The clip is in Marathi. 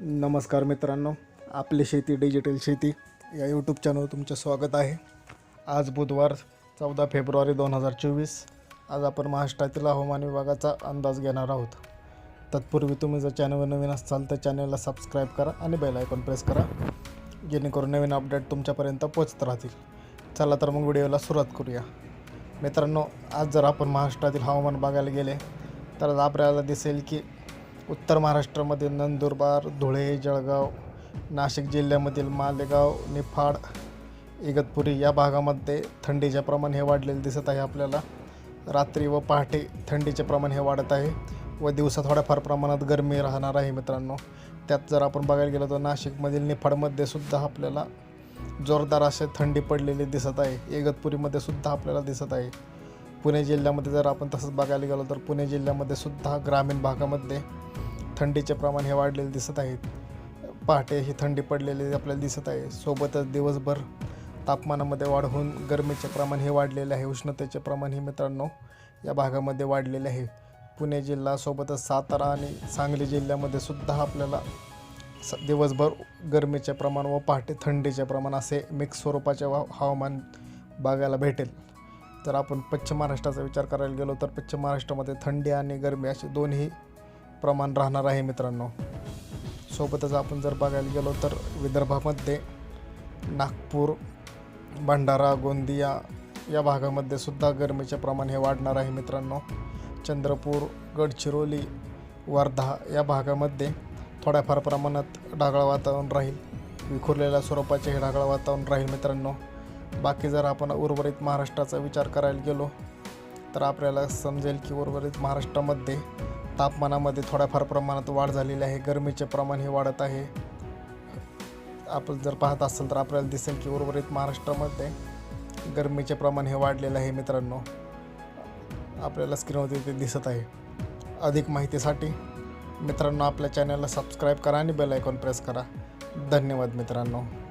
नमस्कार मित्रांनो आपली शेती डिजिटल शेती या यूट्यूब चॅनलवर तुमचं स्वागत आहे. आज बुधवार चौदा फेब्रुवारी दोन हजार चोवीस. आज आपण महाराष्ट्रातील हवामान विभागाचा अंदाज घेणार आहोत. तत्पूर्वी तुम्ही जर चॅनलवर नवीन असाल तर चॅनलला सबस्क्राईब करा आणि बेल आयकॉन प्रेस करा जेणेकरून नवीन अपडेट तुमच्यापर्यंत पोचत राहतील. चला तर मग व्हिडिओला सुरुवात करूया. मित्रांनो आज जर आपण महाराष्ट्रातील हवामान बघायला गेले तर आपल्याला दिसेल की उत्तर महाराष्ट्रामध्ये नंदुरबार धुळे जळगाव नाशिक जिल्ह्यामधील मालेगाव निफाड इगतपुरी या भागामध्ये थंडीचे प्रमाण हे वाढलेले दिसत आहे आपल्याला. रात्री व पहाटे थंडीचे प्रमाण हे वाढत आहे व दिवसा थोड्याफार प्रमाणात गरमी राहणार आहे मित्रांनो. त्यात जर आपण बघायला गेलो तर नाशिकमधील निफाडमध्ये सुद्धा आपल्याला जोरदार असे थंडी पडलेली दिसत आहे. इगतपुरीमध्ये सुद्धा आपल्याला दिसत आहे. पुणे जिल्ह्यामध्ये जर आपण तसंच बघायला गेलो तर पुणे जिल्ह्यामध्ये सुद्धा ग्रामीण भागामध्ये थंडीचे प्रमाण हे वाढलेले दिसत आहेत. पहाटे ही थंडी पडलेली आपल्याला दिसत आहे. सोबतच दिवसभर तापमानामध्ये वाढ होऊन गरमीचे प्रमाण हे वाढलेले आहे. उष्णतेचे प्रमाण हे मित्रांनो या भागामध्ये वाढलेले आहे. पुणे जिल्हा सोबतच सातारा आणि सांगली जिल्ह्यामध्ये सुद्धा आपल्याला स दिवसभर गरमीचे प्रमाण व पहाटे थंडीचे प्रमाण असे मिक्स स्वरूपाचे हवामान बघायला भेटेल. तर आपण पश्चिम महाराष्ट्राचा विचार करायला गेलो तर पश्चिम महाराष्ट्रामध्ये थंडी आणि गरमी असे दोन्ही प्रमाण राहणार आहे मित्रांनो. सोबतच आपण जर बघायला गेलो तर विदर्भामध्ये नागपूर भंडारा गोंदिया या भागामध्ये सुद्धा गरमीचे प्रमाण हे वाढणार आहे मित्रांनो. चंद्रपूर गडचिरोली वर्धा या भागामध्ये थोड्याफार प्रमाणात ढगाळ वातावरण राहील. विखुरलेल्या स्वरूपाचे हे ढगाळ वातावरण राहील मित्रांनो. बाकी जर आपण उर्वरित महाराष्ट्राचा विचार करायला गेलो तर आपल्याला समजेल की उर्वरित महाराष्ट्रामध्ये तापमानामध्ये थोड्याफार प्रमाणात वाढ झालेली आहे. गरमीचे प्रमाण हे वाढत आहे. आपण जर पाहत असाल तर आपल्याला दिसेल की उर्वरित महाराष्ट्रामध्ये गरमीचे प्रमाण हे वाढलेलं आहे मित्रांनो. आपल्याला स्क्रीनवरती ते दिसत आहे. अधिक माहितीसाठी मित्रांनो आपल्या चॅनलला सबस्क्राईब करा आणि बेल आयकॉन प्रेस करा. धन्यवाद मित्रांनो.